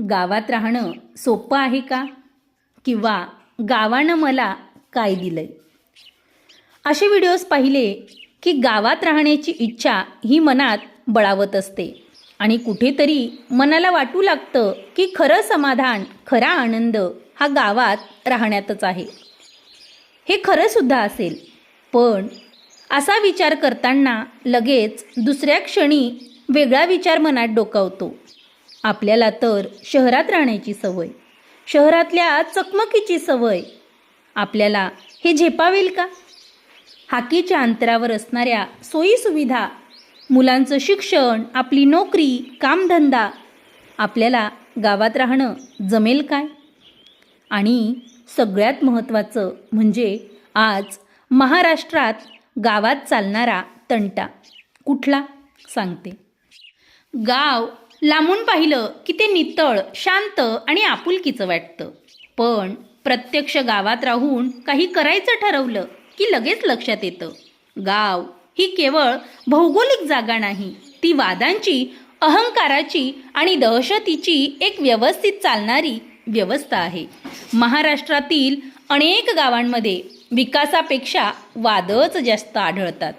गावात राहणं सोपं आहे का? किंवा गावानं मला काय दिलंय? असे व्हिडिओज पाहिले की गावात राहण्याची इच्छा ही मनात बळावत असते. आणि कुठेतरी मनाला वाटू लागतं की खरं समाधान खरा आनंद हा गावात राहण्यातच आहे. हे खरंसुद्धा असेल. पण असा विचार करताना लगेच दुसऱ्या क्षणी वेगळा विचार मनात डोकावतो. आपल्याला तर शहरात राहण्याची सवय शहरातल्या चकमकीची सवय. आपल्याला हे झेपावेल का? हाकीच्या अंतरावर असणाऱ्या सोयीसुविधा मुलांचं शिक्षण आपली नोकरी कामधंदा आपल्याला गावात राहणं जमेल काय? आणि सगळ्यात महत्त्वाचं म्हणजे आज महाराष्ट्रात गावात चालणारा तंटा कुठला? सांगते. गाव लांबून पाहिलं की ते नितळ शांत आणि आपुलकीचं वाटतं. पण प्रत्यक्ष गावात राहून काही करायचं ठरवलं की लगेच लक्षात येतं. गाव ही केवळ भौगोलिक जागा नाही ती वादांची अहंकाराची आणि दहशतीची एक व्यवस्थित चालणारी व्यवस्था आहे. महाराष्ट्रातील अनेक गावांमध्ये विकासापेक्षा वादच जास्त आढळतात.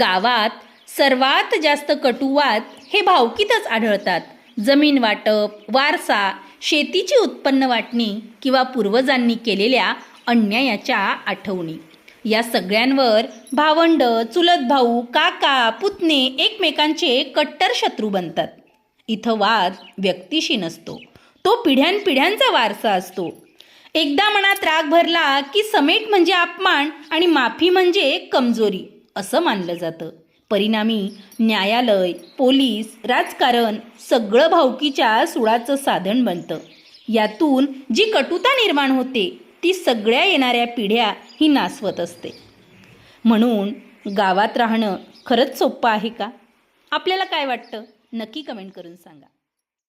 गावात सर्वात जास्त कटुवाद हे भावकीतच आढळतात. जमीन वाटप वारसा शेतीची उत्पन्न वाटणी किंवा पूर्वजांनी केलेल्या अन्यायाच्या आठवणी. या सगळ्यांवर भावंड चुलत भाऊ काका पुतणे एकमेकांचे कट्टर शत्रू बनतात. इथं वाद व्यक्तीशी नसतो. तो पिढ्यानपिढ्यांचा वारसा असतो. एकदा मनात राग भरला की समेट म्हणजे अपमान आणि माफी म्हणजे कमजोरी असं मानलं जातं. परिणामी न्यायालय पोलीस राजकारण सगळं भावकीच्या सुळाचं साधन बनतं. यातून जी कटुता निर्माण होते ती सगळ्या येणाऱ्या पिढ्या ही नासवत असते. म्हणून गावात राहणं खरंच सोपं आहे का? आपल्याला काय वाटतं? नक्की कमेंट करून सांगा.